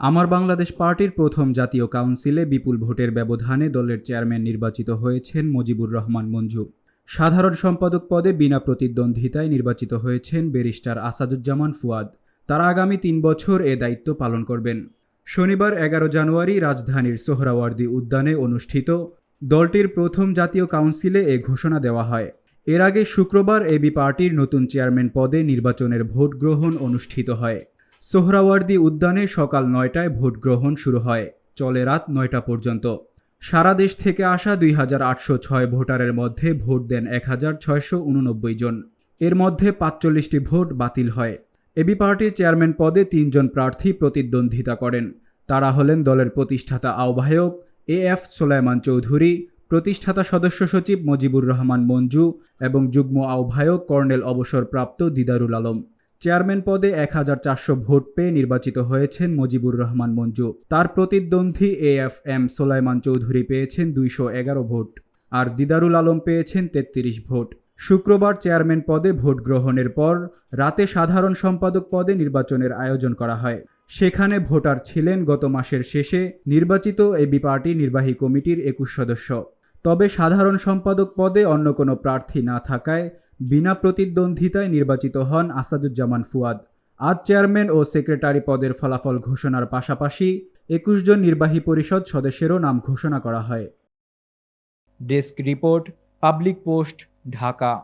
আমার বাংলাদেশ পার্টির প্রথম জাতীয় কাউন্সিলে বিপুল ভোটের ব্যবধানে দলের চেয়ারম্যান নির্বাচিত হয়েছেন মুজিবুর রহমান মঞ্জু। সাধারণ সম্পাদক পদে বিনা প্রতিদ্বন্দ্বিতায় নির্বাচিত হয়েছেন ব্যারিস্টার আসাদুজ্জামান ফুয়াদ। তারা আগামী তিন বছর এ দায়িত্ব পালন করবেন। শনিবার এগারো জানুয়ারি রাজধানীর সোহরাওয়ার্দী উদ্যানে অনুষ্ঠিত দলটির প্রথম জাতীয় কাউন্সিলে এ ঘোষণা দেওয়া হয়। এর আগে শুক্রবার এবি পার্টির নতুন চেয়ারম্যান পদে নির্বাচনের ভোট গ্রহণ অনুষ্ঠিত হয়। সোহরাওয়ার্দী উদ্যানে সকাল নয়টায় ভোট গ্রহণ শুরু হয়। চলে রাত নয়টা পর্যন্ত। সারা দেশ থেকে আসা দুই হাজার আটশো ছয় ভোটারের মধ্যে ভোট দেন এক হাজার ছয়শো উননব্বই জন। এর মধ্যে পাঁচচল্লিশটি ভোট বাতিল হয়। এবি পার্টির চেয়ারম্যান পদে তিনজন প্রার্থী প্রতিদ্বন্দ্বিতা করেন। তারা হলেন দলের প্রতিষ্ঠাতা আহ্বায়ক এ এফ সোলাইমান চৌধুরী, প্রতিষ্ঠাতা সদস্য সচিব মজিবুর রহমান মঞ্জু এবং যুগ্ম আহ্বায়ক কর্নেল অবসরপ্রাপ্ত দিদারুল আলম। চেয়ারম্যান পদে এক হাজার চারশো ভোট পেয়ে নির্বাচিত হয়েছেন মজিবুর রহমান মঞ্জু। তার প্রতিদ্বন্দ্বী A F M Solaiman Chowdhury পেয়েছেন দুইশো এগারো ভোট আর দিদারুল আলম পেয়েছেন তেত্রিশ ভোট। শুক্রবার চেয়ারম্যান পদে ভোট গ্রহণের পর রাতে সাধারণ সম্পাদক পদে নির্বাচনের আয়োজন করা হয়। সেখানে ভোটার ছিলেন গত মাসের শেষে নির্বাচিত এবি পার্টি নির্বাহী কমিটির একুশ সদস্য। তবে সাধারণ সম্পাদক পদে অন্য কোনো প্রার্থী না থাকায় বিনা প্রতিদ্বন্দ্বিতায় নির্বাচিত হন আসাদুজ্জামান ফুয়াদ। আজ চেয়ারম্যান ও সেক্রেটারি পদের ফলাফল ঘোষণার পাশাপাশি একুশ জন নির্বাহী পরিষদ সদস্যেরও নাম ঘোষণা করা হয়। Desk report, public post, Dhaka.